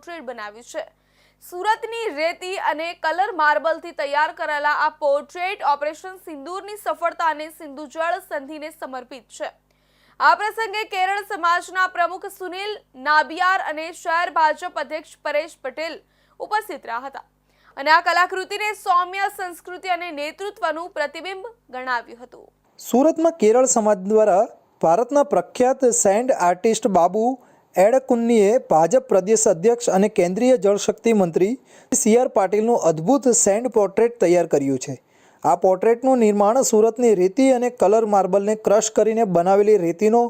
Portrait બનાવ્યું છે. સુરતની રેતી અને કલર માર્બલથી તૈયાર કરાયેલા આ પોર્ટ્રેટ ઓપરેશન સિંદૂરની સફળતાને સિંધુ સંધિને સમર્પિત છે. આ પ્રસંગે કેરળ સમાજના પ્રમુખ સુનિલ નાબિયાર અને શહેર ભાજપ અધ્યક્ષ પરેશ પટેલ ઉપસ્થિત રહ્યા હતા અને આ કલાકૃતિને સૌમ્ય સંસ્કૃતિ અને નેતૃત્વનું પ્રતિબિંબ ગણાવ્યું હતું. સુરતમાં કેરળ સમાજ દ્વારા ભારતના પ્રખ્યાત સેન્ડ આર્ટિસ્ટ બાબુ એડકુન્નીએ ભાજપ પ્રદેશ અધ્યક્ષ અને કેન્દ્રીય જળશક્તિ મંત્રી સી આર પાટીલનું અદ્ભુત સેન્ડ પોર્ટ્રેટ તૈયાર કર્યું છે. આ પોર્ટ્રેટનું નિર્માણ સુરતની રેતી અને કલર માર્બલને ક્રશ કરીને બનાવેલી રેતીનો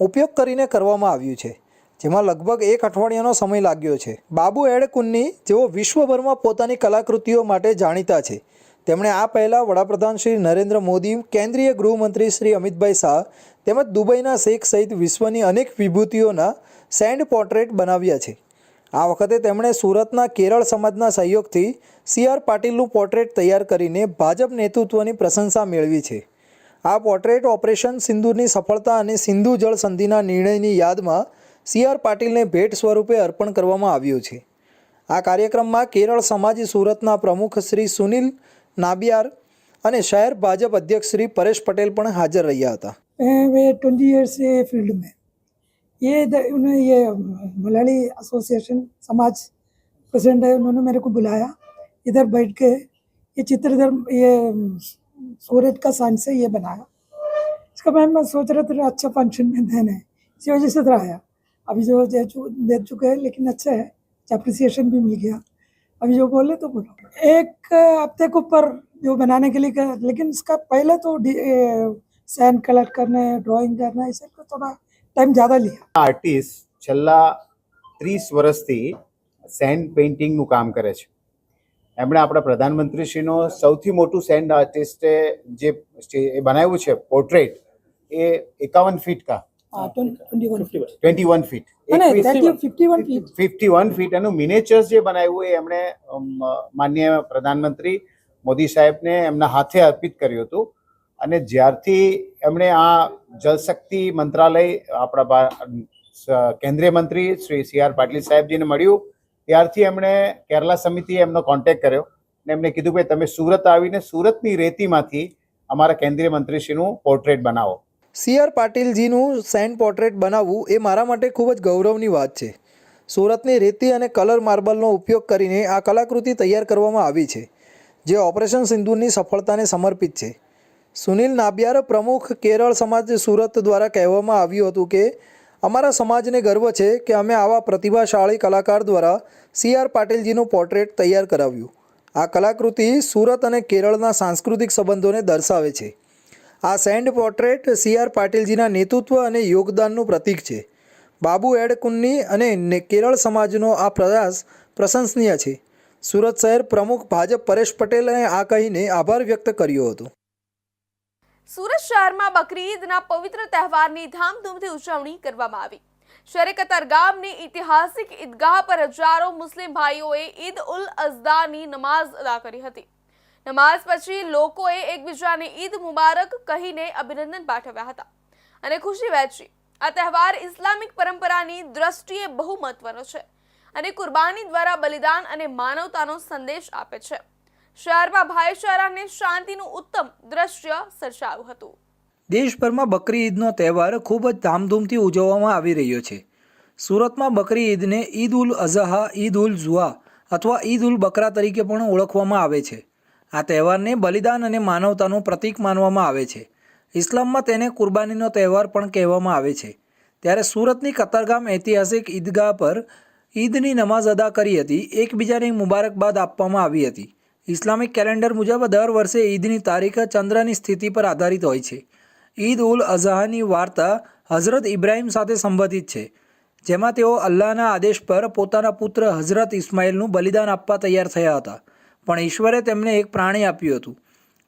ઉપયોગ કરીને કરવામાં આવ્યું છે, જેમાં લગભગ એક અઠવાડિયાનો સમય લાગ્યો છે. બાબુ એડકુન્ની જેઓ વિશ્વભરમાં પોતાની કલાકૃતિઓ માટે જાણીતા છે. તેમણે આ પહેલાં વડાપ્રધાન શ્રી નરેન્દ્ર મોદી, કેન્દ્રીય ગૃહમંત્રી શ્રી અમિતભાઈ શાહ તેમજ દુબઈના શેખ સહિત વિશ્વની અનેક વિભૂતિઓના સેન્ડ પોર્ટ્રેટ બનાવ્યા છે. આ વખતે તેમણે સુરતના કેરળ સમાજના સહયોગથી સી આર પાટીલનું પોર્ટ્રેટ તૈયાર કરીને ભાજપ નેતૃત્વની પ્રશંસા મેળવી છે. આ પોર્ટ્રેટ ઓપરેશન સિંધુની સફળતા અને સિંધુ જળ સંધિના નિર્ણયની યાદમાં સી આર પાટીલને ભેટ સ્વરૂપે અર્પણ કરવામાં આવ્યું છે. આ કાર્યક્રમમાં કેરળ સમાજ સુરતના પ્રમુખ શ્રી સુનિલ નાબિયાર અને શહેર ભાજપ અધ્યક્ષ શ્રી પરેશ પટેલ પણ હાજર રહ્યા હતા हैं वे ट्वेंटी ईयर से फील्ड में ये द- उन्होंने ये मलयाली एसोसिएशन समाज प्रेसिडेंट है उन्होंने मेरे को बुलाया इधर बैठ के ये चित्र इधर ये सूरत का साइन से ये बनाया इसका मैं मैं सोच रहा था अच्छा फंक्शन में देना है इसी वजह से इधर आया अभी जो दे, चु, दे चुके हैं लेकिन अच्छा है अप्रिसिएशन भी मिल गया अभी जो बोले तो बोलो एक हफ्ते के ऊपर जो बनाने के लिए कर, लेकिन इसका पहले तो सैंड कलर करने ड्राइंग करना इसे को थोड़ा टाइम ज़्यादा लिया આર્ટિસ્ટ છેલ્લા ત્રીસ વર્ષથી સેન્ડ પેઇન્ટિંગનું કામ કરે છે એમણે આપણા પ્રધાનમંત્રીશ્રીનો સૌથી મોટું સેન્ડ આર્ટિસ્ટે જે સ્ટે- એ બનાવ્યું છે પોર્ટ્રેટ એ એકાવન ફીટ કા twenty one feet Ah, twenty પ્રધાનમંત્રી મોદી સાહેબ ને એમના હાથે અર્પિત કર્યું હતું. અને જ્યારથી એમણે આ જલશક્તિ મંત્રાલય આપણા કેન્દ્રીય મંત્રી શ્રી સી આર પાટીલ સાહેબજીને મળ્યું. ત્યારથી એમણે કેરલા સમિતિએ એમનો કોન્ટેક્ટ કર્યો ને એમને કીધું કે તમે સુરત આવીને સુરતની રેતીમાંથી અમારા કેન્દ્રીય મંત્રીશ્રીનું પોર્ટ્રેટ બનાવો. સી આર પાટીલજીનું સેન્ડ પોર્ટ્રેટ બનાવવું એ મારા માટે ખૂબ જ ગૌરવની વાત છે. સુરતની રેતી અને કલર માર્બલનો ઉપયોગ કરીને આ કલાકૃતિ તૈયાર કરવામાં આવી છે, જે ઓપરેશન સિંધુની સફળતાને સમર્પિત છે. સુનિલ નાબિયાર પ્રમુખ કેરળ સમાજ સુરત દ્વારા કહેવામાં આવ્યું હતું કે, અમારા સમાજને ગર્વ છે કે અમે આવા પ્રતિભાશાળી કલાકાર દ્વારા સી આર પાટીલજીનું પોર્ટ્રેટ તૈયાર કરાવ્યું. આ કલાકૃતિ સુરત અને કેરળના સાંસ્કૃતિક સંબંધોને દર્શાવે છે. આ સેન્ડ પોર્ટ્રેટ સી આર પાટીલજીના નેતૃત્વ અને યોગદાનનું પ્રતીક છે. બાબુ એડકુન્ની અને કેરળ સમાજનો આ પ્રયાસ પ્રશંસનીય છે. સુરત શહેર પ્રમુખ ભાજપ પરેશ પટેલે આ કહીને આભાર વ્યક્ત કર્યો હતો. સુરત શહેરમાં બકરી ઈદના પવિત્ર તહેવારની ધામધૂમથી ઉજવણી કરવામાં આવી. શહેરે કતારગામની ઐતિહાસિક ઈદગાહ પર હજારો મુસ્લિમ ભાઈઓએ ઈદ ઉલ અઝદાની નમાઝ અદા કરી હતી. નમાઝ પછી લોકોએ એકબીજાને ઈદ મુબારક કહીને અભિનંદન પાઠવ્યા હતા. અને ખુશી વહેંચી. આ તહેવાર ઇસ્લામિક પરંપરાની દ્રષ્ટિએ બહુ મહત્વનો છે અને કુરબાની દ્વારા બલિદાન અને માનવતાનો સંદેશ આપે છે. શહેરમાં ભાઈચારાને શાંતિનું ઉત્તમ દ્રશ્ય સર્જાયું હતું. દેશભરમાં બકરી ઈદનો તહેવાર ખૂબ જ ધામધૂમથી ઉજવવામાં આવી રહ્યો છે. સુરતમાં બકરી ઈદને ઈદ ઉલ અઝહા, ઈદ ઉલ ઝુઆ અથવા ઈદ ઉલ બકરા તરીકે પણ ઓળખવામાં આવે છે. આ તહેવારને બલિદાન અને માનવતાનું પ્રતીક માનવામાં આવે છે. ઇસ્લામમાં તેને કુરબાનીનો તહેવાર પણ કહેવામાં આવે છે. ત્યારે સુરતની કતારગામ ઐતિહાસિક ઈદગાહ પર ઈદની નમાઝ અદા કરી હતી. એકબીજાને મુબારકબાદ આપવામાં આવી હતી. ઇસ્લામિક કેલેન્ડર મુજબ દર વર્ષે ઈદની તારીખ ચંદ્રની સ્થિતિ પર આધારિત હોય છે. ઈદ ઉલ અઝહાની વાર્તા હઝરત ઇબ્રાહીમ સાથે સંબંધિત છે, જેમાં તેઓ અલ્લાહના આદેશ પર પોતાના પુત્ર હઝરત ઇસ્માઇલનું બલિદાન આપવા તૈયાર થયા હતા. પણ ઈશ્વરે તેમને એક પ્રાણી આપ્યું હતું.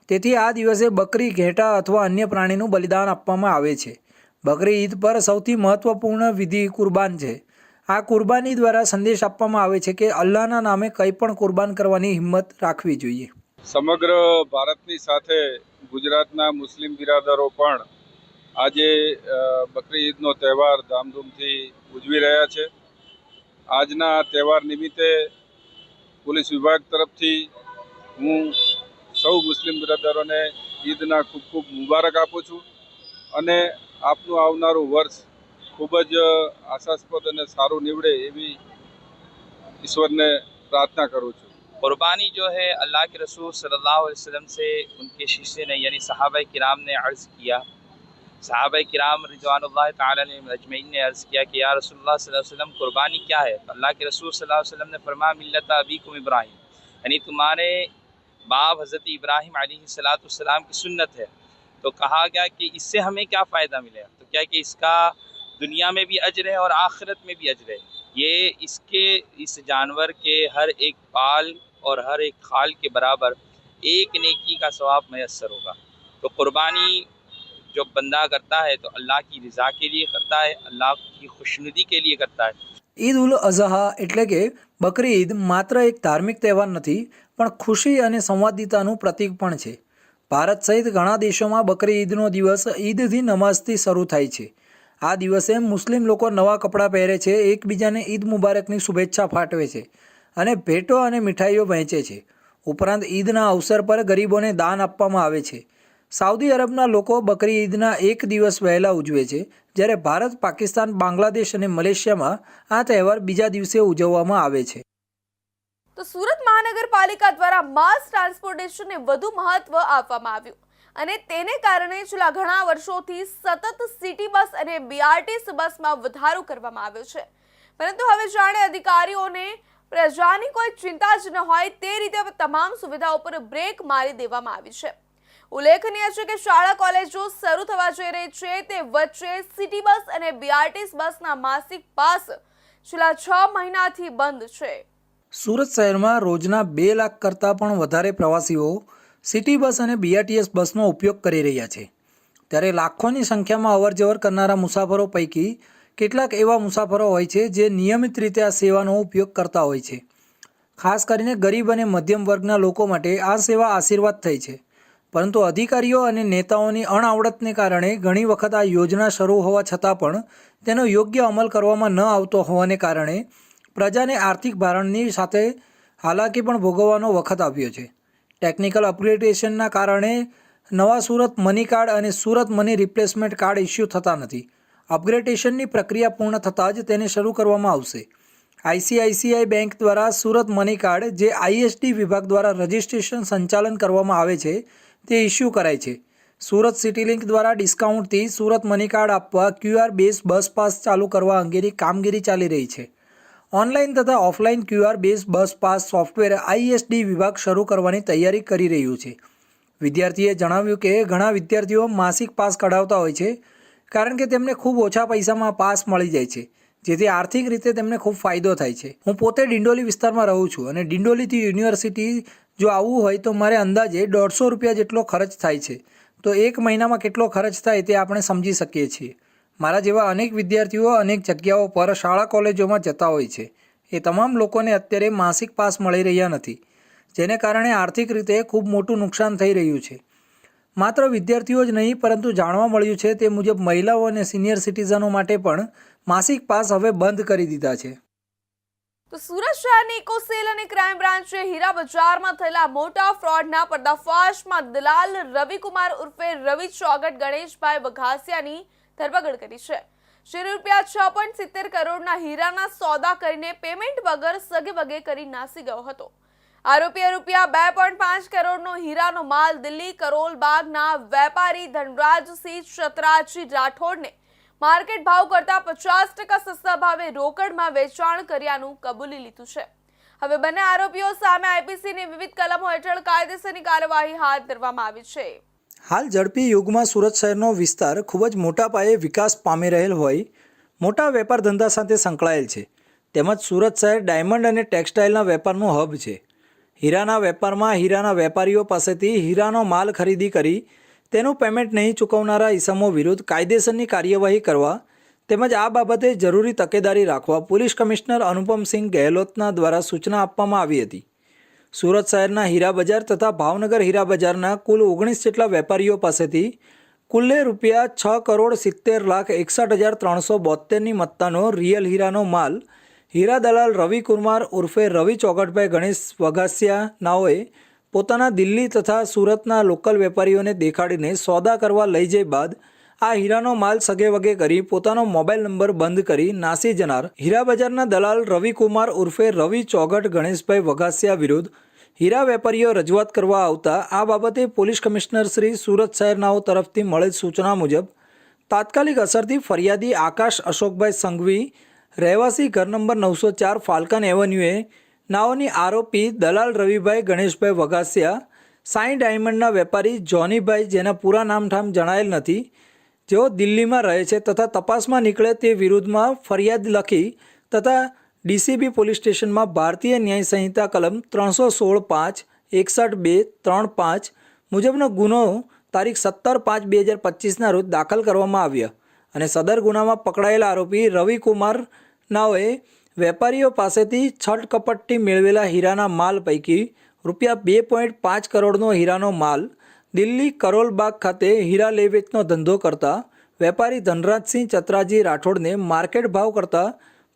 તેથી આ દિવસે બકરી, ઘેટા અથવા અન્ય પ્રાણીનું બલિદાન આપવામાં આવે છે. બકરી ઈદ પર સૌથી મહત્વપૂર્ણ વિધિ કુરબાન છે. આ કુરબાની દ્વારા સંદેશ આપવામાં આવે છે કે અલ્લાહના નામે કંઈ પણ કુરબાન કરવાની હિંમત રાખવી જોઈએ. સમગ્ર ભારતની સાથે ગુજરાતના મુસ્લિમ બિરાદરો પણ આજે બકરી ઈદનો તહેવાર ધામધૂમથી ઉજવી રહ્યા છે. આજના તહેવાર નિમિત્તે પોલીસ વિભાગ તરફથી હું સૌ મુસ્લિમ બિરાદરોને ઈદના ખૂબ ખૂબ મુબારક આપું છું અને આપનું આવનારું વર્ષ ખૂબ જ આશાસ્પદ અને સારું નીવડે એવી ઈશ્વરને પ્રાર્થના કરું છું قربانی جو ہے اللہ کے رسول صلی اللہ علیہ وسلم سے ان کے شیشے نے یعنی صحابہ کرام نے عرض کیا صحابہ کرام رضوان اللہ تعالیٰ نے اجمعین نے عرض کیا کہ یا رسول اللہ صلی اللہ علیہ وسلم، قربانی کیا ہے؟ تو اللہ کے رسول صلی اللہ علیہ وسلم نے فرما ملت ابیکم ابراہیم۔ یعنی تمہارے باب حضرت ابراہیم علیہ السلاۃ والسلام کی سنت ہے۔ تو کہا گیا کہ اس سے ہمیں کیا فائدہ ملے؟ تو کیا کہ اس کا دنیا میں بھی اجر ہے اور آخرت میں بھی اجر ہے۔ یہ اس کے، اس جانور کے ہر ایک پال اور ہر ایک خال کے برابر ایک نیکی کا ثواب میسر ہوگا۔ تو قربانی जो बंदा करता है तो अल्लाह की रज़ा के लिए करता है अल्लाह की खुशनुदी के लिए करता है ઈદ ઉલ અઝહા એટલે કે બકરી ઈદ માત્ર એક ધાર્મિક તહેવાર નથી પણ ખુશી અને સંવાદિતાનું પ્રતીક પણ છે ભારત સહિત ઘણા દેશોમાં બકરી ઈદનો દિવસ ઈદથી નમાઝથી શરૂ થાય છે આ દિવસે મુસ્લિમ લોકો નવા કપડાં પહેરે છે એકબીજાને ઈદ મુબારકની શુભેચ્છા પાઠવે છે અને ભેટો અને મીઠાઈઓ વહેંચે છે ઉપરાંત ઈદના અવસર પર ગરીબોને દાન આપવામાં આવે છે સાઉદી અરબના લોકો બકરી ઈદના એક દિવસ વહેલા ઉજવે છે, જ્યારે ભારત, પાકિસ્તાન, બાંગ્લાદેશ અને મલેશિયામાં આ તહેવાર બીજા દિવસે ઉજવવામાં આવે છે. તો સુરત મહાનગરપાલિકા દ્વારા માસ ટ્રાન્સપોર્ટેશનને વધુ મહત્વ આપવામાં આવ્યું અને તેને કારણે છેલ્લા ઘણા વર્ષોથી સતત સિટી બસ અને બીઆરટીસ બસમાં વધારો કરવામાં આવ્યો છે. પરંતુ હવે જાણે અધિકારીઓને પ્રજાની કોઈ ચિંતા જ ન હોય તે રીતે તમામ સુવિધાઓ પર બ્રેક મારી દેવામાં આવી છે. ઉલ્લેખનીય છે કે શાળા કોલેજો શરૂ થવા જઈ રહી છે. તે વચ્ચે સિટી બસ અને બીઆરટીએસ બસના માસિક પાસ છેલ્લા છ મહિનાથી બંધ છે. સુરત શહેરમાં રોજના બે લાખ કરતાં પણ વધારે પ્રવાસીઓ સિટી બસ અને બીઆરટીએસ બસનો ઉપયોગ કરી રહ્યા છે. ત્યારે લાખોની સંખ્યામાં અવરજવર કરનારા મુસાફરો પૈકી કેટલાક એવા મુસાફરો હોય છે જે નિયમિત રીતે આ સેવાનો ઉપયોગ કરતા હોય છે. ખાસ કરીને ગરીબ અને મધ્યમ વર્ગના લોકો માટે આ સેવા આશીર્વાદ થઈ છે. પરંતુ અધિકારીઓ અને નેતાઓની અણઆવડતને કારણે ઘણી વખત આ યોજના શરૂ હોવા છતાં પણ તેનો યોગ્ય અમલ કરવામાં ન આવતો હોવાને કારણે પ્રજાને આર્થિક ભારણની સાથે હાલાકી પણ ભોગવવાનો વખત આવ્યો છે. ટેકનિકલ અપગ્રેડેશનના કારણે નવા સુરત મની કાર્ડ અને Surat money replacement card issue થતા નથી. અપગ્રેડેશનની પ્રક્રિયા પૂર્ણ થતાં જ તેને શરૂ કરવામાં આવશે. આઈસીઆઈસીઆઈ બેંક દ્વારા સુરત મની કાર્ડ, જે આઈએસડી વિભાગ દ્વારા રજિસ્ટ્રેશન સંચાલન કરવામાં આવે છે તે ઇસ્યુ કરાય છે. સુરત સિટી લિંક દ્વારા ડિસ્કાઉન્ટથી સુરત મની કાર્ડ આપવા ક્યુઆર બેઝ બસ પાસ ચાલુ કરવા અંગેની કામગીરી ચાલી રહી છે. ઓનલાઈન તથા offline QR base bus pass software ISD વિભાગ શરૂ કરવાની તૈયારી કરી રહ્યું છે. વિદ્યાર્થીએ જણાવ્યું કે ઘણા વિદ્યાર્થીઓ માસિક પાસ કઢાવતા હોય છે, કારણ કે તેમને ખૂબ ઓછા પૈસામાં પાસ મળી જાય છે, જેથી આર્થિક રીતે તેમને ખૂબ ફાયદો થાય છે. હું પોતે ડિંડોલી વિસ્તારમાં રહું છું અને ડિંડોલીથી યુનિવર્સિટી જો આવવું હોય તો મારે અંદાજે દોઢસો રૂપિયા જેટલો ખર્ચ થાય છે. તો એક મહિનામાં કેટલો ખર્ચ થાય તે આપણે સમજી શકીએ છીએ. મારા જેવા અનેક વિદ્યાર્થીઓ અનેક જગ્યાઓ પર શાળા કોલેજોમાં જતા હોય છે. એ તમામ લોકોને અત્યારે માસિક પાસ મળી રહ્યા નથી, જેને કારણે આર્થિક રીતે ખૂબ મોટું નુકસાન થઈ રહ્યું છે. માત્ર વિદ્યાર્થીઓ જ નહીં, પરંતુ જાણવા મળ્યું છે તે મુજબ મહિલાઓ અને સિનિયર સિટીઝનો માટે પણ માસિક પાસ હવે બંધ કરી દીધા છે. તો સુરત શહેરની ઇકોસેલ અને ક્રાઇમ બ્રાન્ચે હીરા બજારમાં થયેલા મોટા ફ્રોડના પર્દાફાશમાં દલાલ રવિકુમાર ઉર્ફે રવિ ચોગટ ગણેશભાઈ વઘાસિયાની ધરપકડ કરી છે. શ્રી રૂપિયા છ પોઈન્ટ સિત્તેર કરોડના હીરાના સોદા કરીને પેમેન્ટ વગર સગે વગે કરી નાસી ગયો હતો. આરોપીએ રૂપિયા બે પોઈન્ટ પાંચ કરોડનો હીરાનો માલ દિલ્હી કરોલ બાગના વેપારી ધનરાજસિંહ ચતરાજી રાઠોડને માર્કેટ ભાવ કરતા પચાસ ટકા સસ્તા ભાવે રોકડમાં વેચાણ કર્યાનું કબૂલી લીધું છે. હવે બંને આરોપીઓ સામે આઈપીસીની વિવિધ કલમો હેઠળ કાયદેસરની કાર્યવાહી હાથ ધરવામાં આવી છે. હાલ ઝડપી યુગમાં સુરત શહેરનો વિસ્તાર ખૂબ જ મોટા પાયે વિકાસ પામી રહેલ હોય, મોટા વેપાર ધંધા સાથે સંકળાયેલ છે. તેમજ સુરત શહેર ડાયમંડ અને ટેક્સટાઇલના વેપારનું હબ છે. હીરાના વેપારમાં હીરાના વેપારીઓ પાસેથી હીરાનો માલ ખરીદી કરી તેનું પેમેન્ટ નહીં ચૂકવનારા ઇસમો વિરુદ્ધ કાયદેસરની કાર્યવાહી કરવા તેમજ આ બાબતે જરૂરી તકેદારી રાખવા પોલીસ કમિશનર અનુપમસિંહ ગેહલોતના દ્વારા સૂચના આપવામાં આવી હતી. સુરત શહેરના હીરા બજાર તથા ભાવનગર હીરા બજારના કુલ ઓગણીસ જેટલા વેપારીઓ પાસેથી કુલ્લે રૂપિયા છ કરોડ સિત્તેર લાખ એકસઠ હજાર ત્રણસો બોતેરની મત્તાનો રિયલ હીરાનો માલ હીરા દલાલ રવિ કુમાર ઉર્ફે રવિ ચોગટભાઈ ગણેશ વઘાસિયા નાઓએ પોતાના દિલ્હી તથા સુરતના લોકલ વેપારીઓને દેખાડીને સોદા કરવા લઈ જઈ બાદ આ હીરાનો માલ સગે વગે કરી પોતાનો મોબાઈલ નંબર બંધ કરી નાસી જનાર. હીરા બજારના દલાલ રવિકુમાર ઉર્ફે રવિ ચોગટ ગણેશભાઈ વઘાસિયા વિરુદ્ધ હીરા વેપારીઓ રજૂઆત કરવા આવતા આ બાબતે પોલીસ કમિશનર શ્રી સુરત શહેરનાઓ તરફથી મળેલ સૂચના મુજબ, તાત્કાલિક અસરથી ફરિયાદી આકાશ અશોકભાઈ સંઘવી, રહેવાસી ઘર નંબર નવસો ચાર ફાલ્કન એવન્યુએ નાઓની આરોપી દલાલ રવિભાઈ ગણેશભાઈ વઘાસિયા, સાઈ ડાયમંડના વેપારી જોનીભાઈ જેના પૂરા નામઠામ જણાયેલ નથી, જેઓ દિલ્હીમાં રહે છે તથા તપાસમાં નીકળે તે વિરુદ્ધમાં ફરિયાદ લખી તથા ડીસીબી પોલીસ સ્ટેશનમાં ભારતીય ન્યાય સંહિતા કલમ ત્રણસો સોળ પાંચ, એકસઠ બે, ત્રણ પાંચ મુજબનો ગુનો તારીખ સત્તર પાંચ બે હજાર પચીસના રોજ દાખલ કરવામાં આવ્યો અને સદર ગુનામાં પકડાયેલા આરોપી રવિકુમાર નાઓએ વેપારીઓ પાસેથી છટ કપટથી મેળવેલા હીરાના માલ પૈકી રૂપિયા બે પોઈન્ટ પાંચ કરોડનો હીરાનો માલ દિલ્હી કરોલબાગ ખાતે હીરા લે ધંધો કરતા વેપારી ધનરાજસિંહ ચતરાજી રાઠોડને માર્કેટ ભાવ કરતાં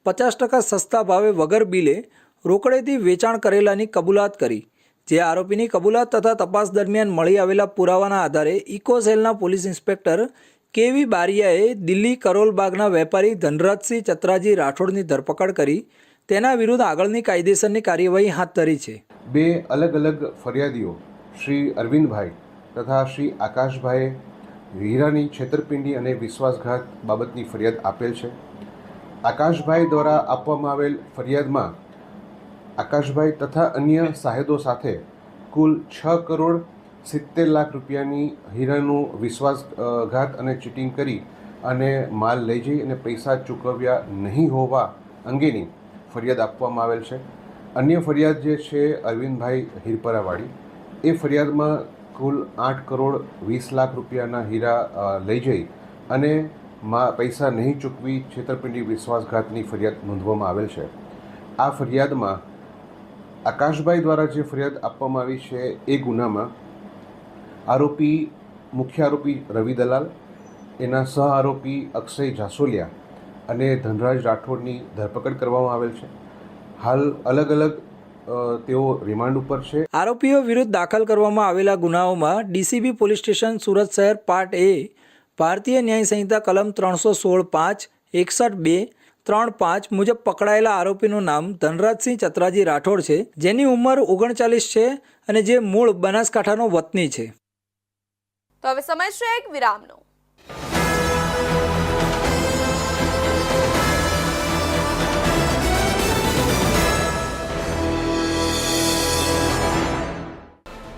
પચાસ ટકા સસ્તા ભાવે વગર બિલે રોકડેથી વેચાણ કરેલાની કબૂલાત કરી, જે આરોપીની કબૂલાત તથા તપાસ દરમિયાન મળી આવેલા પુરાવાના આધારે ઇકોસેલના પોલીસ ઇન્સ્પેક્ટર કેવી બારિયાએ દિલ્હી કરોલબાગના વેપારી ધનરાજસિંહ ચતરાજી રાઠોડની ધરપકડ કરી, તેના વિરુદ્ધ આગળની કાયદેસરની કાર્યવાહી હાથ ધરી છે. બે અલગ અલગ ફરિયાદીઓ, શ્રી અરવિંદભાઈ તથા શ્રી આકાશભાઈએ હીરાની છેતરપિંડી અને વિશ્વાસઘાત બાબતની ફરિયાદ આપેલ છે. આકાશભાઈ દ્વારા આપવામાં આવેલ ફરિયાદમાં આકાશભાઈ તથા અન્ય સાહેદો સાથે કુલ છ કરોડ સિત્તેર લાખ રૂપિયાની હીરાનું વિશ્વાસઘાત અને ચીટિંગ કરી અને માલ લઈ જઈ અને પૈસા ચૂકવ્યા નહીં હોવા અંગેની ફરિયાદ આપવામાં આવેલ છે. અન્ય ફરિયાદ જે છે અરવિંદભાઈ હિરપરાવાળી, એ ફરિયાદમાં કુલ આઠ કરોડ વીસ લાખ રૂપિયાના હીરા લઈ જઈ અને માં, પૈસા નહીં ચૂકવી છેતરપિંડી વિશ્વાસઘાતની ફરિયાદ નોંધવામાં આવેલ છે. આ ફરિયાદમાં આકાશભાઈ દ્વારા જે ફરિયાદ આપવામાં આવી છે એ ગુનામાં આરોપી, મુખ્ય આરોપી રવિ દલાલ, એના સહ આરોપી અક્ષય જાસોલિયા અને ધનરાજ રાઠોડની ધરપકડ કરવામાં આવેલ છે. હાલ અલગ અલગ તેઓ રિમાન્ડ ઉપર છે. આરોપીઓ વિરુદ્ધ દાખલ કરવામાં આવેલા ગુનાઓમાં ડીસીબી પોલીસ સ્ટેશન સુરત શહેર પાર્ટ એ, ભારતીય ન્યાય સંહિતા કલમ ત્રણસો સોળ પાંચ, એકસઠ બે, ત્રણ પાંચ મુજબ પકડાયેલા આરોપીનું નામ ધનરાજસિંહ ચતરાજી રાઠોડ છે, જેની ઉંમર ઓગણચાલીસ છે અને જે મૂળ બનાસકાંઠાનો વતની છે. તો હવે સમય છે એક વિરામનો.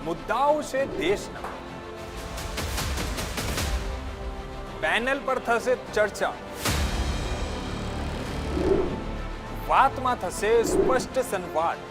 મુદ્દાઓ છે દેશના. પેનલ પર થશે ચર્ચા. વાતમાં થશે સ્પષ્ટ સંવાદ.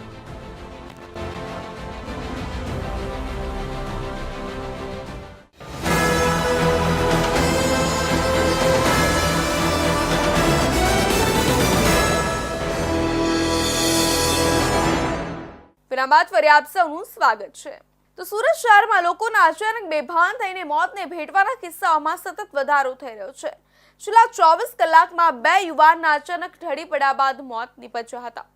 વિરામ બાદ ફરી આપ સૌનું સ્વાગત છે. તો સુરત શહેરમાં લોકોના અચાનક બેભાન થઈને મોતને ભેટવાના કિસ્સાઓમાં સતત વધારો થઈ રહ્યો છે. છેલ્લા ચોવીસ કલાકમાં બે યુવાનના અચાનક ઢળી પડ્યા બાદ મોત નીપજ્યા હતા.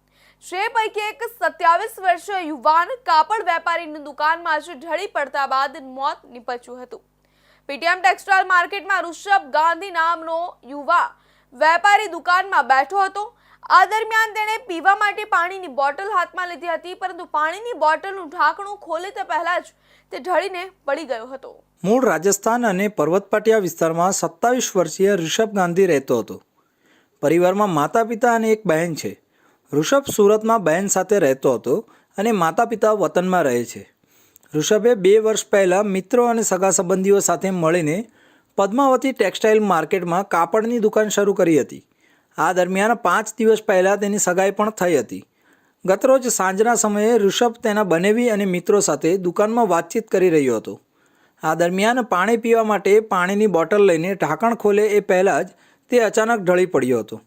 જે પૈકી એક સત્યાવીસ વર્ષીય યુવાન કાપડ વેપારીની દુકાનમાં આજે ઢળી પડતા બાદ મોત નીપજ્યું હતું. પીટીએમ ટેક્સટાઇલ માર્કેટમાં ઋષભ ગાંધી નામનો યુવા વેપારી દુકાનમાં બેઠો હતો. આ દરમિયાન તેણે પીવા માટે પાણીની બોટલ હાથમાં લીધી હતી, પરંતુ પાણીની બોટલનું ઢાંકણું ખોલે તે પહેલા જ તે ઢળીને પડી ગયો હતો. મૂળ રાજસ્થાન અને પર્વતપાટિયા વિસ્તારમાં સત્તાવીસ વર્ષીય ઋષભ ગાંધી રહેતો હતો. પરિવારમાં માતા પિતા અને એક બહેન છે. ઋષભ સુરતમાં બહેન સાથે રહેતો હતો અને માતા પિતા વતનમાં રહે છે. ઋષભે બે વર્ષ પહેલાં મિત્રો અને સગા સંબંધીઓ સાથે મળીને પદ્માવતી ટેક્સટાઇલ માર્કેટમાં કાપડની દુકાન શરૂ કરી હતી. આ દરમિયાન પાંચ દિવસ પહેલાં તેની સગાઈ પણ થઈ હતી. ગતરોજ સાંજના સમયે ઋષભ તેના બનેવી અને મિત્રો સાથે દુકાનમાં વાતચીત કરી રહ્યો હતો. આ દરમિયાન પાણી પીવા માટે પાણીની બોટલ લઈને ઢાંકણ ખોલે એ પહેલાં જ તે અચાનક ઢળી પડ્યો હતો.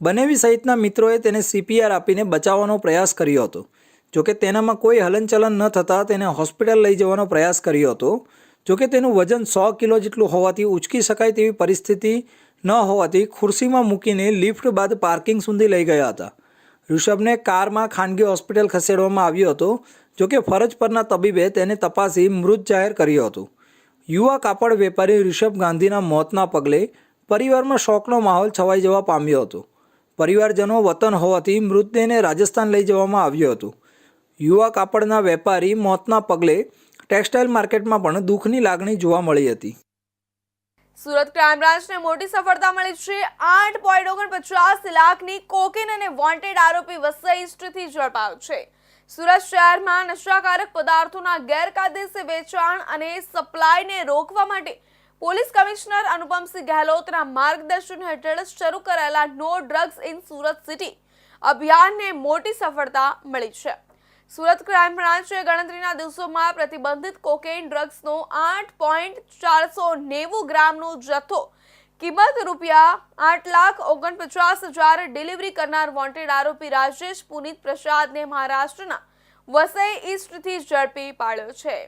બનેવી સહિતના મિત્રોએ તેને સીપીઆર આપીને બચાવવાનો પ્રયાસ કર્યો હતો. જોકે તેનામાં કોઈ હલનચલન ન થતાં તેને હોસ્પિટલ લઈ જવાનો પ્રયાસ કર્યો હતો. જોકે તેનું વજન સો કિલો જેટલું હોવાથી ઉચકી શકાય તેવી પરિસ્થિતિ ન હોવાથી ખુરશીમાં મૂકીને લિફ્ટ બાદ પાર્કિંગ સુધી લઈ ગયા હતા. ઋષભને કારમાં ખાનગી હોસ્પિટલ ખસેડવામાં આવ્યો હતો, જોકે ફરજ પરના તબીબે તેને તપાસી મૃત જાહેર કર્યો હતો. યુવા કાપડ વેપારી ઋષભ ગાંધીના મોતના પગલે પરિવારમાં શોકનો માહોલ છવાઈ જવા પામ્યો હતો. પરિવારજનો વતન હોવાથી મૃતદેહને રાજસ્થાન લઈ જવામાં આવ્યો હતો. યુવા કાપડના વેપારી મોતના પગલે ટેક્સટાઇલ માર્કેટમાં પણ દુઃખની લાગણી જોવા મળી હતી. સુરત ક્રાઇમ બ્રાન્ચને મોટી સફળતા મળી છે. આઠ પોઈન્ટ ઓગણપચાસ લાખની કોકેન અને વોન્ટેડ આરોપી વસઈ ઈસ્ટથી ઝડપાયો છે. સુરત શહેરમાં નશાકારક પદાર્થોના ગેરકાયદેસર વેચાણ અને સપ્લાયને રોકવા માટે પોલીસ કમિશનર અનુપમસિંહ ગહેલોતના માર્ગદર્શન હેઠળ શરૂ કરાયેલા no drugs in Surat city અભિયાનને મોટી સફળતા મળી છે. સુરત ક્રાઇમ બ્રાન્ચે ગણતરીના દિવસોમાં પ્રતિબંધિત કોકેઇન ડ્રગ્સનો આઠ પોઈન્ટ ચારસો નેવું ગ્રામનો જથ્થો, કિંમત રૂપિયા આઠ લાખ ઓગણપચાસ હજાર ડિલિવરી કરનાર વોન્ટેડ આરોપી રાજેશ પુનિત પ્રસાદને મહારાષ્ટ્રના વસઈ ઈસ્ટથી ઝડપી પાડ્યો છે.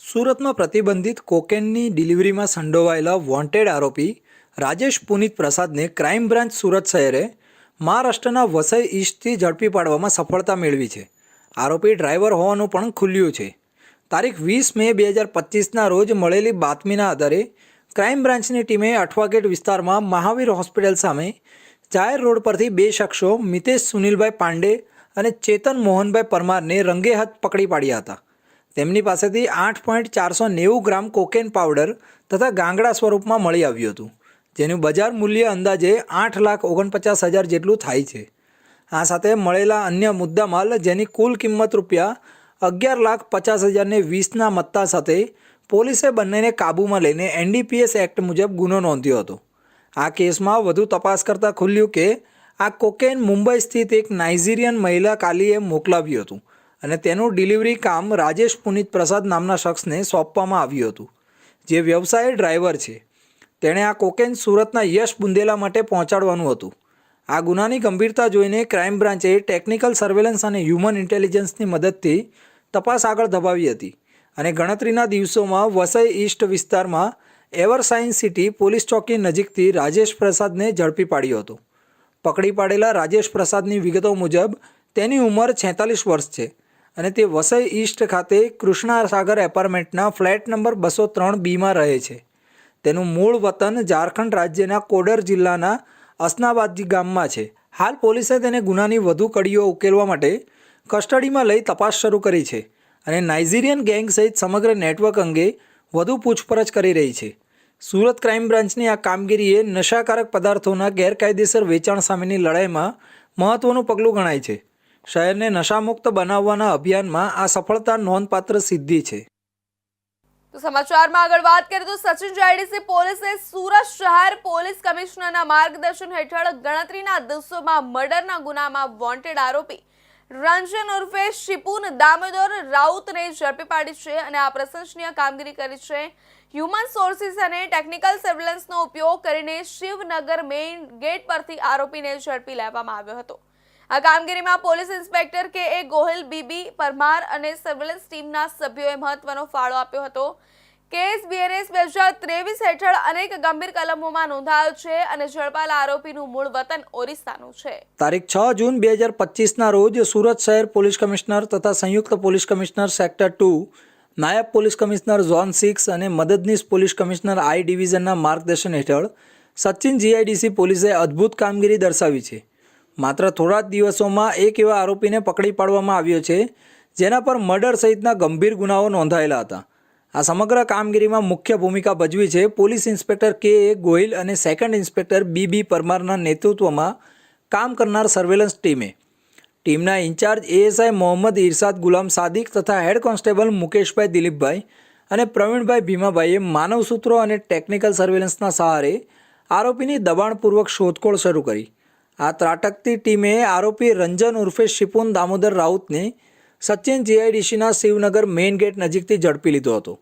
સુરતમાં પ્રતિબંધિત કોકેનની ડિલિવરીમાં સંડોવાયેલા વોન્ટેડ આરોપી રાજેશ પુનિત પ્રસાદને ક્રાઇમ બ્રાન્ચ સુરત શહેરે મહારાષ્ટ્રના વસઈ ઈસ્ટથી ઝડપી પાડવામાં સફળતા મેળવી છે. આરોપી ડ્રાઈવર હોવાનું પણ ખુલ્યું છે. તારીખ વીસ મે બે હજાર પચીસના રોજ મળેલી બાતમીના આધારે ક્રાઇમ બ્રાન્ચની ટીમે અઠવાગેટ વિસ્તારમાં મહાવીર હોસ્પિટલ સામે જાહેર રોડ પરથી બે શખ્સો, મિતેશ સુનિલભાઈ પાંડે અને ચેતન મોહનભાઈ પરમારને રંગે હાથ પકડી પાડ્યા હતા. તેમની પાસેથી આઠ પોઈન્ટ ચારસો નેવું ગ્રામ કોકેન પાવડર તથા ગાંગડા સ્વરૂપમાં મળી આવ્યું હતું, જેનું બજાર મૂલ્ય અંદાજે આઠ લાખ ઓગણપચાસ હજાર જેટલું થાય છે. આ સાથે મળેલા અન્ય મુદ્દામાલ જેની કુલ કિંમત રૂપિયા અગિયાર લાખ પચાસ હજારને વીસના મત્તા સાથે પોલીસે બંનેને કાબૂમાં લઈને એનડીપીએસ એક્ટ મુજબ ગુનો નોંધ્યો હતો. આ કેસમાં વધુ તપાસ કરતાં ખુલ્યું કે આ કોકેન મુંબઈ સ્થિત એક નાઇજીરિયન મહિલા કાલીએ મોકલાવ્યું હતું અને તેનું ડિલિવરી કામ રાજેશ પુનિત પ્રસાદ નામના શખ્સને સોંપવામાં આવ્યું હતું. જે વ્યવસાય ડ્રાઈવર છે. તેણે આ કોકેન સુરતના યશ બુંદેલા માટે પહોંચાડવાનું હતું. આ ગુનાની ગંભીરતા જોઈને ક્રાઇમ બ્રાન્ચે ટેકનિકલ સર્વેલન્સ અને હ્યુમન ઇન્ટેલિજન્સની મદદથી તપાસ આગળ ધપાવી હતી અને ગણતરીના દિવસોમાં વસઈ ઈસ્ટ વિસ્તારમાં એવરસાઇન સિટી પોલીસ ચોકી નજીકથી રાજેશ પ્રસાદને ઝડપી પાડ્યો હતો. પકડી પાડેલા રાજેશ પ્રસાદની વિગતો મુજબ, તેની ઉંમર છેતાલીસ વર્ષ છે અને તે વસઈ ઈસ્ટ ખાતે કૃષ્ણા સાગર એપાર્ટમેન્ટના ફ્લેટ નંબર બસો ત્રણ બીમાં રહે છે. તેનું મૂળ વતન ઝારખંડ રાજ્યના કોડર જિલ્લાના અસનાબાદી ગામમાં છે. હાલ પોલીસે તેને ગુનાની વધુ કડીઓ ઉકેલવા માટે કસ્ટડીમાં લઈ તપાસ શરૂ કરી છે અને નાઇજીરિયન ગેંગ સહિત સમગ્ર નેટવર્ક અંગે વધુ પૂછપરછ કરી રહી છે. સુરત ક્રાઇમ બ્રાન્ચની આ કામગીરીએ નશાકારક પદાર્થોના ગેરકાયદેસર વેચાણ સામેની લડાઈમાં મહત્ત્વનું પગલું ગણાય છે. શહેરને નશામુક્ત બનાવવાના અભિયાનમાં આ સફળતા નોંધપાત્ર સિદ્ધિ છે. તો સમાચારમાં આગળ વાત કરીએ તો સચિન જાયડીસી પોલીસે સુરત શહેર પોલીસ કમિશનરના માર્ગદર્શન હેઠળ ગણતરીના દિવસોમાં મર્ડરના ગુનામાં વોન્ટેડ આરોપી રંજન ઉર્ફે શિપુન દામોદર રાઉતને ઝડપી પાડી છે અને આ પ્રશંસનીય કામગીરી કરી છે. હ્યુમન સોર્સિસ અને ટેકનિકલ સર્વેલન્સનો ઉપયોગ કરીને શિવનગર મેઇન ગેટ પરથી આરોપીને ઝડપી લેવામાં આવ્યો હતો. આ કામગીરીમાં પોલીસ ઇન્સ્પેક્ટર કે એ ગોહિલ બીબી પરમાર અને સર્વેલન્સ ટીમના સભ્યોએ મહત્વનો ફાળો આપ્યો હતો. કેસ બીએનએસ બે હજાર ત્રેવીસ હેઠળ અનેક ગંભીર કલમોમાં નોંધાયો છે અને ઝડપાયેલા આરોપીનું મૂળ વતન ઓરિસ્સાનું છે. તારીખ છ જૂન બે હજાર પચીસના રોજ સુરત શહેર પોલીસ કમિશનર તથા સંયુક્ત પોલીસ કમિશનર સેક્ટર ટુ, નાયબ પોલીસ કમિશનર ઝોન સિક્સ અને મદદનીશ પોલીસ કમિશનર આઈ ડિવિઝનના માર્ગદર્શન હેઠળ સચિન જીઆઈડીસી પોલીસે અદ્ભુત કામગીરી દર્શાવી છે. માત્ર થોડા જ દિવસોમાં એક એવા આરોપીને પકડી પાડવામાં આવ્યો છે, જેના પર મર્ડર સહિતના ગંભીર ગુનાઓ નોંધાયેલા હતા. આ સમગ્ર કામગીરીમાં મુખ્ય ભૂમિકા ભજવી છે પોલીસ ઇન્સ્પેક્ટર કે એ ગોહિલ અને સેકન્ડ ઇન્સ્પેક્ટર બી બી પરમારના નેતૃત્વમાં કામ કરનાર સર્વેલન્સ ટીમે. ટીમના ઇન્ચાર્જ એએસઆઈ મોહમ્મદ ઇરશાદ ગુલામ સાદિક તથા હેડ કોન્સ્ટેબલ મુકેશભાઈ દિલીપભાઈ અને પ્રવીણભાઈ ભીમાભાઈએ માનવસૂત્રો અને ટેકનિકલ સર્વેલન્સના સહારે આરોપીની દબાણપૂર્વક શોધખોળ શરૂ કરી. આ ત્રાટકતી ટીમે આરોપી રંજન ઉર્ફે શિપુન દામોદર રાઉતને સચિન જીઆઈડીસીના શિવનગર મેઇન ગેટ નજીકથી ઝડપી લીધો હતો.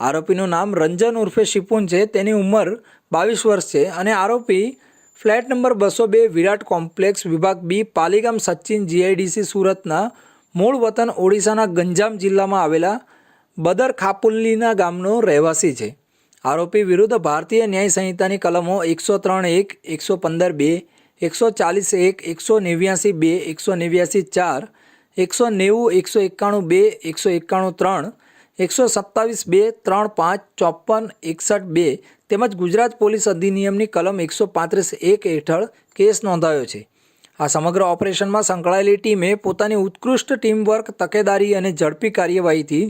આરોપીનું નામ રંજન ઉર્ફે શિપુન છે. તેની ઉંમર બાવીસ વર્ષ છે અને આરોપી ફ્લેટ નંબર બસો બે વિરાટ કોમ્પ્લેક્સ વિભાગ બી પાલીગામ સચિન જીઆઈડીસી સુરતના મૂળ વતન ઓડિશાના ગંજામ જિલ્લામાં આવેલા બદર ખાપુલ્લીના ગામનો રહેવાસી છે. આરોપી વિરુદ્ધ ભારતીય ન્યાય સંહિતાની કલમો એકસો ત્રણ એક, એકસો પંદર બે એકસો ચાલીસ એક, એકસો નેવ્યાસી બે, એકસો નેવ્યાસી ચાર, એકસો નેવું, એકસો એકાણું બે, એકસો એકાણું ત્રણ, એકસો સત્તાવીસ બે, ત્રણ પાંચ, ચોપન, એકસઠ બે તેમજ ગુજરાત પોલીસ અધિનિયમની કલમ એકસો પાંત્રીસ એક હેઠળ કેસ નોંધાયો છે. આ સમગ્ર ઓપરેશનમાં સંકળાયેલી ટીમે પોતાની ઉત્કૃષ્ટ ટીમવર્ક, તકેદારી અને ઝડપી કાર્યવાહીથી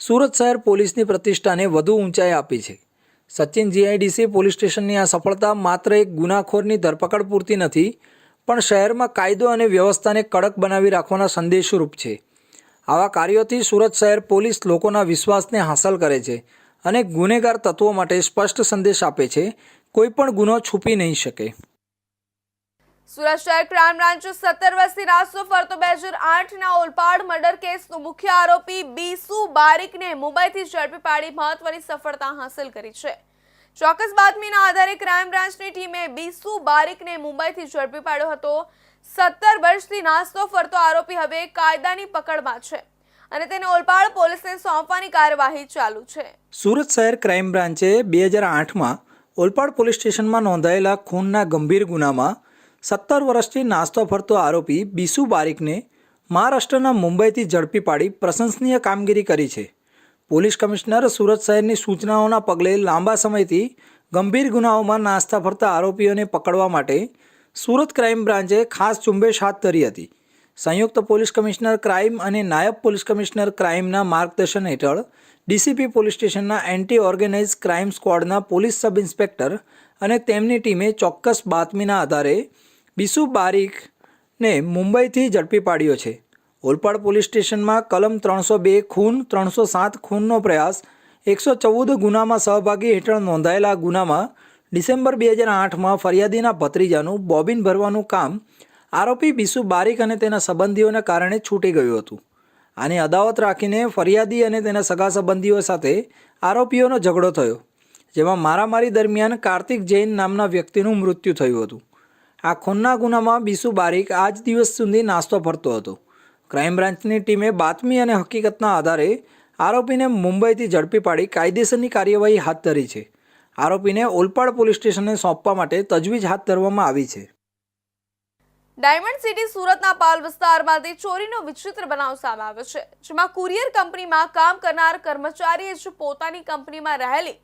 સુરત શહેર પોલીસની પ્રતિષ્ઠાને વધુ ઊંચાઈ આપી છે. સચિન જીઆઈડીસી પોલીસ સ્ટેશનની આ સફળતા માત્ર એક ગુનાખોરની ધરપકડ પૂરતી નથી, પણ શહેરમાં કાયદો અને વ્યવસ્થાને કડક બનાવી રાખવાના સંદેશરૂપ છે. આવા કાર્યોથી સુરત શહેર પોલીસ લોકોના વિશ્વાસને હાંસલ કરે છે અને ગુનેગાર તત્વો માટે સ્પષ્ટ સંદેશ આપે છે, કોઈ પણ ગુનો છુપી નહીં શકે. સુરત શહેર ક્રાઇમ બ્રાન્ચ સત્તર વર્ષથી નાસ્તો ફરતો બે હજાર આઠના ઓલપાડ મર્ડર કેસનો મુખ્ય આરોપી બીસુ બારીકને મુંબઈથી ઝડપી પાડી મહત્વની સફળતા હાંસલ કરી છે. ચોક્કસ બાતમીના આધારે ક્રાઇમ બ્રાન્ચની ટીમે બીસુ બારીકને મુંબઈથી ઝડપી પાડ્યો હતો. સત્તર વર્ષથી નાસ્તો ફરતો આરોપી હવે કાયદાની પકડમાં છે અને તેને ઓલપાડ પોલીસને સોંપવાની કાર્યવાહી ચાલુ છે. સુરત શહેર ક્રાઇમ બ્રાન્ચે બે હજાર આઠમાં ઓલપાડ પોલીસ સ્ટેશનમાં નોંધાયેલા ખૂનના ગંભીર ગુનામાં સત્તર વર્ષથી નાસ્તો ફરતો આરોપી બીસુ બારીકને મહારાષ્ટ્રના મુંબઈથી ઝડપી પાડી પ્રશંસનીય કામગીરી કરી છે. પોલીસ કમિશનર સુરત શહેરની સૂચનાઓના પગલે લાંબા સમયથી ગંભીર ગુનાઓમાં નાસ્તા ફરતા આરોપીઓને પકડવા માટે સુરત ક્રાઇમ બ્રાન્ચે ખાસ ઝુંબેશ હાથ ધરી હતી. સંયુક્ત પોલીસ કમિશનર ક્રાઇમ અને નાયબ પોલીસ કમિશનર ક્રાઇમના માર્ગદર્શન હેઠળ ડીસીપી પોલીસ સ્ટેશનના એન્ટી ઓર્ગેનાઇઝ ક્રાઇમ સ્ક્વોડના પોલીસ સબ ઇન્સ્પેક્ટર અને તેમની ટીમે ચોક્કસ બાતમીના આધારે બિસુ બારીકને મુંબઈથી ઝડપી પાડ્યો છે. ઓલપાડ પોલીસ સ્ટેશનમાં કલમ ત્રણસો બે ખૂન, ત્રણસો સાત ખૂનનો પ્રયાસ, એકસો ચૌદ ગુનામાં સહભાગી હેઠળ નોંધાયેલા ગુનામાં ડિસેમ્બર બે હજાર આઠમાં ફરિયાદીના ભત્રીજાનું બોબિન ભરવાનું કામ આરોપી બિસુ બારીક અને તેના સંબંધીઓને કારણે છૂટી ગયું હતું. આની અદાવત રાખીને ફરિયાદી અને તેના સગા સંબંધીઓ સાથે આરોપીઓનો ઝઘડો થયો, જેમાં મારામારી દરમિયાન કાર્તિક જૈન નામના વ્યક્તિનું મૃત્યુ થયું હતું. આ ખૂનના ગુનામાં બિસુ બારીક આજ દિવસ સુધી નાસ્તો ફરતો હતો. ક્રાઇમ બ્રાન્ચની ટીમે બાતમી અને હકીકતના આધારે આરોપીને મુંબઈથી ઝડપી પાડી કાયદેસરની કાર્યવાહી હાથ ધરી છે. આરોપીને ઓલપાડ પોલીસ સ્ટેશને સોંપવા માટે તજવીજ હાથ ધરવામાં આવી છે. ડાયમંડ સિટી સુરતના પાલ વિસ્તારમાંથી ચોરીનો વિચિત્ર બનાવ સામે આવ્યો છે, જેમાં કુરિયર કંપનીમાં કામ કરનાર કર્મચારીએ જ પોતાની કંપનીમાં રહેલી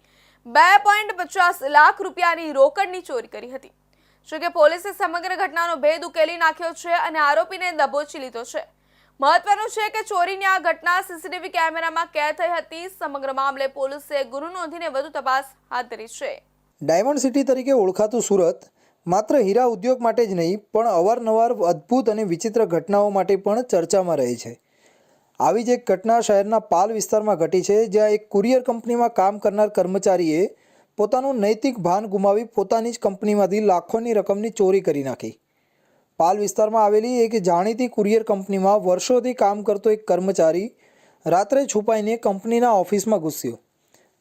બે પોઈન્ટ પચાસ લાખ રૂપિયાની રોકડની ચોરી કરી હતી. જોકે પોલીસે સમગ્ર ઘટનાનો ભેદ ઉકેલી નાખ્યો છે અને આરોપીને દબોચી લીધો છે. મહત્વનું છે કે ચોરીની આ ઘટના સીસીટીવી કેમેરામાં કેદ થઈ હતી. સમગ્ર મામલે પોલીસે ગુનો નોંધીને વધુ તપાસ હાથ ધરી છે. ડાયમંડ સિટી તરીકે ઓળખાતું સુરત માત્ર હીરા ઉદ્યોગ માટે જ નહીં, પણ અવારનવાર અદ્ભુત અને વિચિત્ર ઘટનાઓ માટે પણ ચર્ચામાં રહે છે. આવી જ એક ઘટના શહેરના પાલ વિસ્તારમાં ઘટી છે, જ્યાં એક કુરિયર કંપનીમાં કામ કરનાર કર્મચારીએ પોતાનું નૈતિક ભાન ગુમાવી પોતાની જ કંપનીમાંથી લાખોની રકમની ચોરી કરી નાખી. પાલ વિસ્તારમાં આવેલી એક જાણીતી કુરિયર કંપનીમાં વર્ષોથી કામ કરતો એક કર્મચારી રાત્રે છુપાઈને કંપનીના ઓફિસમાં ઘૂસ્યો.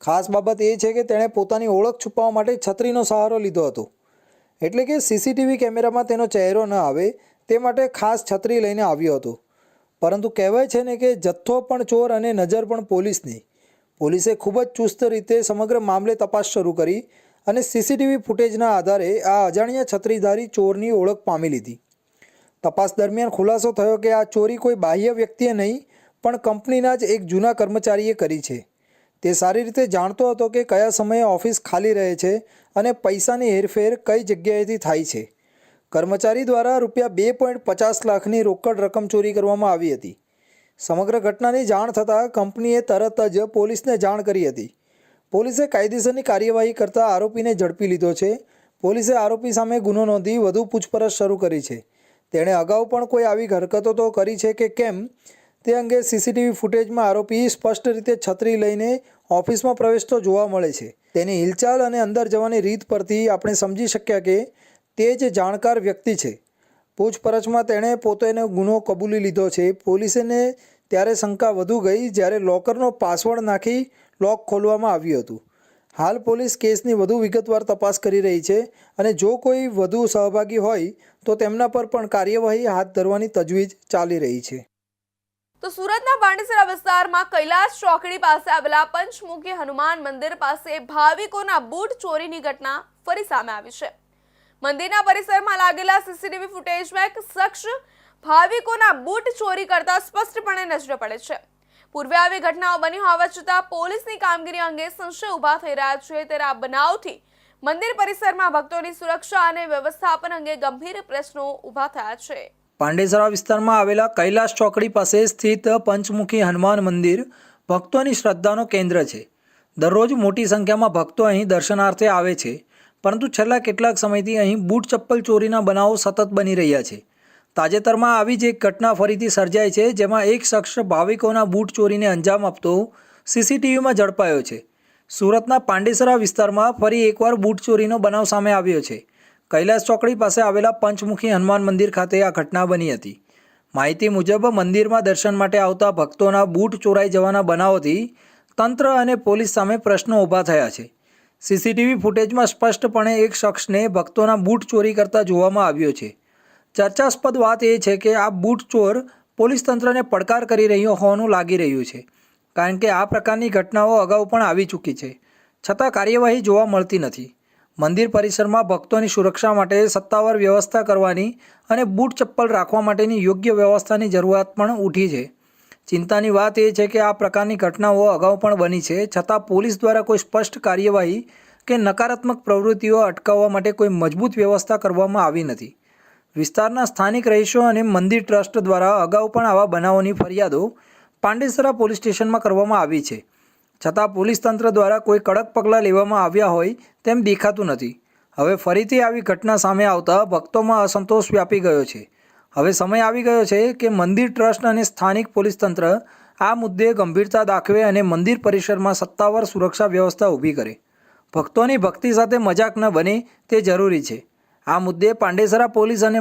ખાસ બાબત એ છે કે તેણે પોતાની ઓળખ છુપાવવા માટે છત્રીનો સહારો લીધો હતો. એટલે કે સીસીટીવી કેમેરામાં તેનો ચહેરો ન આવે તે માટે ખાસ છત્રી લઈને આવ્યો હતો. પરંતુ કહેવાય છે ને કે જથ્થો પણ ચોર અને નજર પણ પોલીસની. પોલીસે ખૂબ જ ચુસ્ત રીતે સમગ્ર મામલે તપાસ શરૂ કરી અને સીસીટીવી ફૂટેજના આધારે આ અજાણ્યા છત્રીધારી ચોરની ઓળખ પામી લીધી. તપાસ દરમિયાન ખુલાસો થયો કે આ ચોરી કોઈ બાહ્ય વ્યક્તિએ નહીં, પણ કંપનીના જ એક જૂના કર્મચારીએ કરી છે. તે સારી રીતે જાણતો હતો કે કયા સમયે ઓફિસ ખાલી રહે છે અને પૈસાની હેરફેર કઈ જગ્યાએથી થાય છે. કર્મચારી દ્વારા રૂપિયા બે પોઈન્ટ પચાસ લાખની રોકડ રકમ ચોરી કરવામાં આવી હતી. સમગ્ર ઘટનાની જાણ થતાં કંપનીએ તરત જ પોલીસને જાણ કરી હતી. પોલીસે કાયદેસરની કાર્યવાહી કરતા આરોપીને ઝડપી લીધો છે. પોલીસે આરોપી સામે ગુનો નોંધી વધુ પૂછપરછ શરૂ કરી છે. તેણે અગાઉ પણ કોઈ આવી હરકતો તો કરી છે કે કેમ? તે અંગે સીસીટીવી ફૂટેજમાં આરોપી સ્પષ્ટ રીતે છત્રી લઈને ઓફિસમાં પ્રવેશતો જોવા મળે છે. તેની હિલચાલ અને અંદર જવાની રીત પરથી આપણે સમજી શક્યા કે તે જ જાણકાર વ્યક્તિ છે. પૂછપરછમાં તેણે પોતેનો ગુનો કબૂલી લીધો છે. પોલીસને ત્યારે શંકા વધુ ગઈ જ્યારે લોકરનો પાસવર્ડ નાખી લોક ખોલવામાં આવ્યું હતું. હાલ પોલીસ કેસની વધુ વિગતવાર તપાસ કરી રહી છે અને જો કોઈ વધુ સહભાગી હોય તો તેમના પર પણ કાર્યવાહી હાથ ધરવાની તજવીજ ચાલી રહી છે. તો સુરતના બાંડેસરા વિસ્તારમાં કૈલાસ ચોકડી પાસે આવેલા પંચમુખી હનુમાન મંદિર પાસે ભાવિકોના બૂટ ચોરીની ઘટના ફરી સામે આવી છે. મંદિરના પરિસરમાં લાગેલા સીસીટીવી ફૂટેજમાં એક શખ્સ ભાવિકોના બૂટ ચોરી કરતા સ્પષ્ટપણે નજરે પડે છે. પૂર્વે આવી ઘટનાઓ બની હોવા છતાં પોલીસની કામગીરી અંગે સંશય ઊભા થઈ રહ્યા છે. ત્યારે આ બનાવથી મંદિર પરિસરમાં ભક્તોની સુરક્ષા અને વ્યવસ્થાપન અંગે ગંભીર પ્રશ્નો ઊભા થયા છે. પાંડેસરા વિસ્તારમાં આવેલા કૈલાસ ચોકડી પાસે સ્થિત પંચમુખી હનુમાન મંદિર ભક્તોની શ્રદ્ધાનો કેન્દ્ર છે. દરરોજ મોટી સંખ્યામાં ભક્તો અહીં દર્શનાર્થે આવે છે. પરંતુ છેલ્લા કેટલાક સમયથી અહીં બૂટ ચપ્પલ ચોરીના બનાવો સતત બની રહ્યા છે. તાજેતરમાં આવી જ એક ઘટના ફરીથી સર્જાઈ છે, જેમાં એક શખ્સ ભાવિકોના બૂટ ચોરીને અંજામ આપતો સીસીટીવીમાં ઝડપાયો છે. સુરતના પાંડેસરા વિસ્તારમાં ફરી એકવાર બૂટ ચોરીનો બનાવ સામે આવ્યો છે. કૈલાસ ચોકડી પાસે આવેલા પંચમુખી હનુમાન મંદિર ખાતે આ ઘટના બની હતી. માહિતી મુજબ, મંદિરમાં દર્શન માટે આવતા ભક્તોના બૂટ ચોરાઈ જવાના બનાવોથી તંત્ર અને પોલીસ સામે પ્રશ્નો ઊભા થયા છે. સીસીટીવી ફૂટેજમાં સ્પષ્ટપણે એક શખ્સને ભક્તોના બૂટ ચોરી કરતા જોવામાં આવ્યો છે. ચર્ચાસ્પદ વાત એ છે કે આ બૂટ ચોર પોલીસ તંત્રને પડકાર કરી રહ્યો હોવાનું લાગી રહ્યું છે, કારણ કે આ પ્રકારની ઘટનાઓ અગાઉ પણ આવી ચૂકી છે. છતાં કાર્યવાહી જોવા મળતી નથી. મંદિર પરિસરમાં ભક્તોની સુરક્ષા માટે સત્તાવાર વ્યવસ્થા કરવાની અને બૂટ ચપ્પલ રાખવા માટેની યોગ્ય વ્યવસ્થાની જરૂરિયાત પણ ઉઠી છે. ચિંતાની વાત એ છે કે આ પ્રકારની ઘટનાઓ અગાઉ પણ બની છે. છતાં પોલીસ દ્વારા કોઈ સ્પષ્ટ કાર્યવાહી કે નકારાત્મક પ્રવૃત્તિઓ અટકાવવા માટે કોઈ મજબૂત વ્યવસ્થા કરવામાં આવી નથી. વિસ્તારના સ્થાનિક રહીશો અને મંદિર ટ્રસ્ટ દ્વારા અગાઉ પણ આવા બનાવોની ફરિયાદો પાંડેસરા પોલીસ સ્ટેશનમાં કરવામાં આવી છે. છતાં પોલીસ તંત્ર દ્વારા કોઈ કડક પગલાં લેવામાં આવ્યા હોય તેમ દેખાતું નથી. હવે ફરીથી આવી ઘટના સામે આવતા ભક્તોમાં અસંતોષ વ્યાપી ગયો છે. હવે સમય આવી ગયો છે કે મંદિર ટ્રસ્ટ અને સ્થાનિક પોલીસ તંત્ર આ મુદ્દે ગંભીરતા દાખવે અને મંદિર પરિસરમાં સત્તાવાર સુરક્ષા વ્યવસ્થા ઊભી કરે. ભક્તોની ભક્તિ સાથે મજાક ન બને તે જરૂરી છે. આ મુદ્દે પાંડેસરા પોલીસ અને